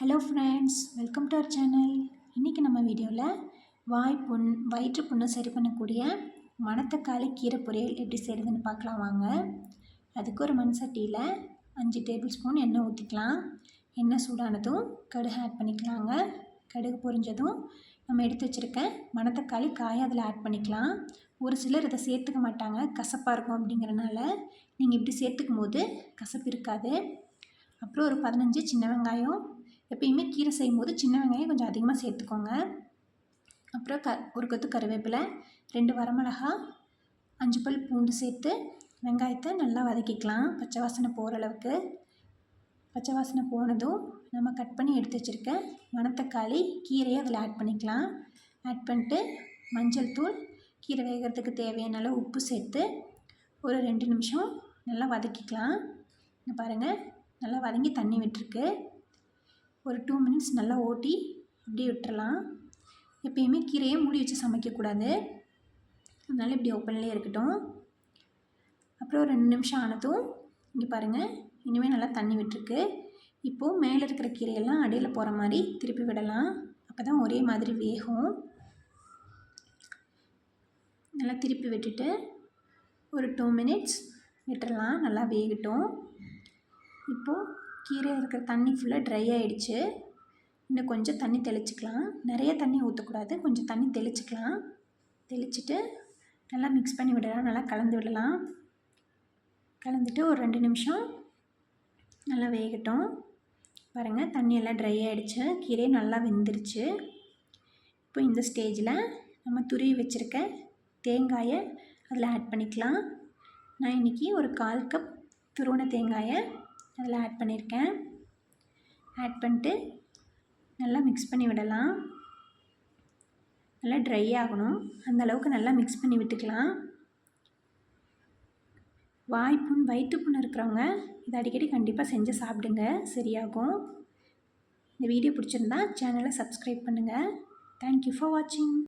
Hello friends welcome to our channel இன்றைக்கி நம்ம வீடியோவில் வாய் புண் வயிற்று புண்ணை சரி பண்ணக்கூடிய மணத்தக்காளி கீரை பொரியல் எப்படி செய்கிறதுன்னு பார்க்கலாம் வாங்க. அதுக்கு ஒரு மண் சட்டியில் அஞ்சு டேபிள் ஸ்பூன் எண்ணெய் ஊற்றிக்கலாம் எண்ணெய் சூடானதும் கடுகு ஆட் பண்ணிக்கலாங்க. கடுகு பொரிஞ்சதும் நம்ம எடுத்து வச்சுருக்க மணத்தக்காளி காயை அதில் ஆட் பண்ணிக்கலாம். ஒரு சிலர் இதை சேர்த்துக்க மாட்டாங்க கசப்பாக இருக்கும் அப்படிங்கிறனால நீங்கள் இப்படி சேர்த்துக்கும் போது கசப்பு இருக்காது. அப்புறம் ஒரு பதினஞ்சு சின்ன வெங்காயம் எப்பயுமே கீரை செய்யும்போது சின்ன வெங்காயம் கொஞ்சம் அதிகமாக சேர்த்துக்கோங்க. அப்புறம் க ஒரு கொத்து கருவேப்பிலை ரெண்டு வரமிளகா அஞ்சு பல் பூண்டு சேர்த்து வெங்காயத்தை நல்லா வதக்கிக்கலாம். பச்சை வாசனை போகிற அளவுக்கு. பச்சை வாசனை போனதும் நம்ம கட் பண்ணி எடுத்து வச்சுருக்க மணத்தக்காளி கீரையை அதில் ஆட் பண்ணிக்கலாம். ஆட் பண்ணிட்டு மஞ்சள் தூள் கீரை வேகிறதுக்கு தேவையான அளவு உப்பு சேர்த்து ஒரு ரெண்டு நிமிஷம் நல்லா வதக்கிக்கலாம். பாருங்கள் நல்லா வதங்கி தண்ணி விட்டுருக்கு. ஒரு டூ மினிட்ஸ் நல்லா ஓட்டி அப்படியே விட்டுறலாம். எப்பயுமே கீரையை மூடி வச்சு சமைக்கக்கூடாது. அதனால் இப்படி ஓப்பன்லேயே இருக்கட்டும். அப்புறம் ரெண்டு நிமிஷம் ஆனதும் இங்கே பாருங்கள் இனிமேல் நல்லா தண்ணி விட்டுருக்கு. இப்போது மேலே இருக்கிற கீரையெல்லாம் அடியில் போகிற மாதிரி திருப்பி விடலாம். அப்போ தான் ஒரே மாதிரி வேகும். நல்லா திருப்பி விட்டுட்டு ஒரு டூ மினிட்ஸ் விட்டுறலாம். நல்லா வேகட்டும். இப்போது கீரை இருக்கிற தண்ணி ஃபுல்லாக ட்ரை ஆகிடுச்சு இன்னும் கொஞ்சம் தண்ணி தெளிச்சிக்கலாம். நிறைய தண்ணி ஊற்றக்கூடாது கொஞ்சம் தண்ணி தெளிச்சிக்கலாம். தெளிச்சுட்டு நல்லா மிக்ஸ் பண்ணி விடலாம். நல்லா கலந்து விடலாம். கலந்துட்டு ஒரு ரெண்டு நிமிஷம் நல்லா வேகட்டும். பாருங்கள் தண்ணி எல்லாம் ட்ரை ஆகிடுச்சு கீரை நல்லா வெந்துருச்சு. இப்போ இந்த ஸ்டேஜில் நம்ம துருவி வச்சுருக்க தேங்காயை அதில் ஆட் பண்ணிக்கலாம். நான் இன்றைக்கி ஒரு கால் கப் துருவன தேங்காயை அதில் ஆட் பண்ணியிருக்கேன். ஆட் பண்ணிட்டு நல்லா மிக்ஸ் பண்ணி விடலாம். நல்லா ட்ரை ஆகணும். அந்த அளவுக்கு நல்லா மிக்ஸ் பண்ணி விட்டுக்கலாம். வாய்ப்புண் வயிற்றுப்புண் இருக்கிறவங்க இதை அடிக்கடி கண்டிப்பாக செஞ்சு சாப்பிடுங்க. சரியாகும். இந்த வீடியோ பிடிச்சிருந்தா சேனலை சப்ஸ்கிரைப் பண்ணுங்கள் தேங்க்யூ ஃபார் வாட்சிங்